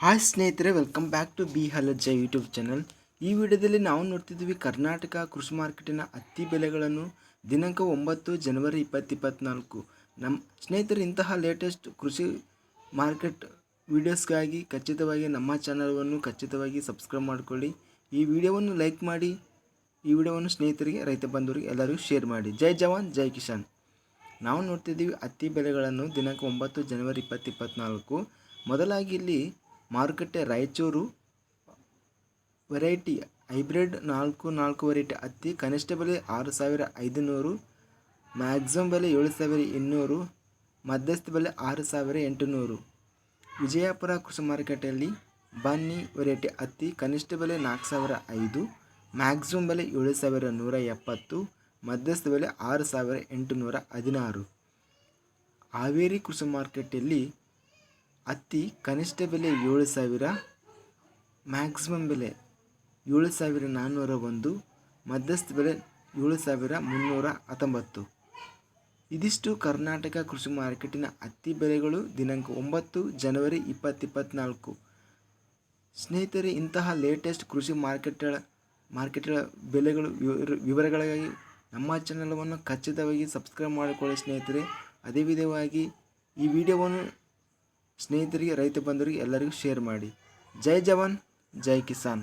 Hi ಸ್ನೇಹಿತರೆ welcome back to B Halajja YouTube channel ಈ ವಿಡಿಯೋದಲ್ಲಿ ನಾವು ನೋಡ್ತಿದ್ದೀವಿ ಕರ್ನಾಟಕ ಕೃಷಿ ಮಾರ್ಕೆಟಿನ ಹತ್ತಿ ಬೆಲೆಗಳನ್ನು ದಿನಾಂಕ ಒಂಬತ್ತು ಜನವರಿ ಇಪ್ಪತ್ತು ಇಪ್ಪತ್ತ್ನಾಲ್ಕು ನಮ್ಮ ಸ್ನೇಹಿತರು, ಇಂತಹ ಲೇಟೆಸ್ಟ್ ಕೃಷಿ ಮಾರ್ಕೆಟ್ ವೀಡಿಯೋಸ್ಗಾಗಿ ಖಚಿತವಾಗಿ ನಮ್ಮ ಚಾನಲನ್ನು ಖಚಿತವಾಗಿ ಸಬ್ಸ್ಕ್ರೈಬ್ ಮಾಡಿಕೊಳ್ಳಿ. ಈ ವಿಡಿಯೋವನ್ನು ಲೈಕ್ ಮಾಡಿ. ಈ ವಿಡಿಯೋವನ್ನು ಸ್ನೇಹಿತರಿಗೆ, ರೈತ ಬಂಧುವರಿಗೆ ಎಲ್ಲರಿಗೂ ಶೇರ್ ಮಾಡಿ. ಜೈ ಜವಾನ್, ಜೈ ಕಿಶಾನ್ ನಾವು ನೋಡ್ತಿದ್ದೀವಿ ಹತ್ತಿ ಬೆಲೆಗಳನ್ನು ದಿನಾಂಕ ಒಂಬತ್ತು ಜನವರಿ ಇಪ್ಪತ್ತು ಇಪ್ಪತ್ತ್ನಾಲ್ಕು ಮೊದಲಾಗಿ ಇಲ್ಲಿ ಮಾರುಕಟ್ಟೆ ರಾಯಚೂರು ವೆರೈಟಿ ಹೈಬ್ರಿಡ್ ನಾಲ್ಕು ನಾಲ್ಕು ವೆರೈಟಿ. ಹತ್ತಿ ಕನಿಷ್ಠ ಬೆಲೆ ಆರು ಸಾವಿರ ಐದುನೂರು, ಮ್ಯಾಕ್ಸಿಮಮ್ ಬೆಲೆ ಏಳು ಸಾವಿರ ಇನ್ನೂರು, ಮಧ್ಯಸ್ಥ ಬೆಲೆ ಆರು ಸಾವಿರ ಎಂಟುನೂರು. ವಿಜಯಪುರ ಕೃಷಿ ಮಾರುಕಟ್ಟೆಯಲ್ಲಿ ಬನ್ನಿ ವೆರೈಟಿ. ಹತ್ತಿ ಕನಿಷ್ಠ ಬೆಲೆ ನಾಲ್ಕು ಸಾವಿರ ಐದು, ಮ್ಯಾಕ್ಸಿಮಮ್ ಬೆಲೆ ಏಳು ಸಾವಿರ ನೂರ ಎಪ್ಪತ್ತು, ಮಧ್ಯಸ್ಥ ಬೆಲೆ ಆರು ಸಾವಿರ ಎಂಟುನೂರ ಹದಿನಾರು. ಹಾವೇರಿ ಕೃಷಿ ಮಾರ್ಕೆಟಲ್ಲಿ ಹತ್ತಿ ಕನಿಷ್ಠ ಬೆಲೆ ಏಳು ಸಾವಿರ ಮ್ಯಾಕ್ಸಿಮಮ್ ಬೆಲೆ ಏಳು ಸಾವಿರ ನಾನ್ನೂರ ಒಂದು, ಮಧ್ಯಸ್ಥ ಬೆಲೆ ಏಳು ಸಾವಿರ ಮುನ್ನೂರ ಹತ್ತೊಂಬತ್ತು. ಇದಿಷ್ಟು ಕರ್ನಾಟಕ ಕೃಷಿ ಮಾರ್ಕೆಟಿನ ಹತ್ತಿ ಬೆಲೆಗಳು ದಿನಾಂಕ ಒಂಬತ್ತು ಜನವರಿ ಇಪ್ಪತ್ತು ಇಪ್ಪತ್ತ್ನಾಲ್ಕು ಸ್ನೇಹಿತರೆ, ಇಂತಹ ಲೇಟೆಸ್ಟ್ ಕೃಷಿ ಮಾರ್ಕೆಟ್ಗಳ ಮಾರ್ಕೆಟ್ಗಳ ಬೆಲೆಗಳು ವಿವರ, ವಿವರಗಳಿಗಾಗಿ ನಮ್ಮ ಚಾನಲವನ್ನು ಖಚಿತವಾಗಿ ಸಬ್ಸ್ಕ್ರೈಬ್ ಮಾಡಿಕೊಳ್ಳಿ ಸ್ನೇಹಿತರೆ. ಅದೇ ವಿಧವಾಗಿ ಈ ವಿಡಿಯೋವನ್ನು ಸ್ನೇಹಿತರಿಗೆ ರೈತ ಬಂಧುರಿಗೆ ಎಲ್ಲರಿಗೂ ಶೇರ್ ಮಾಡಿ. ಜೈ ಜವಾನ್ ಜೈ ಕಿಸಾನ್.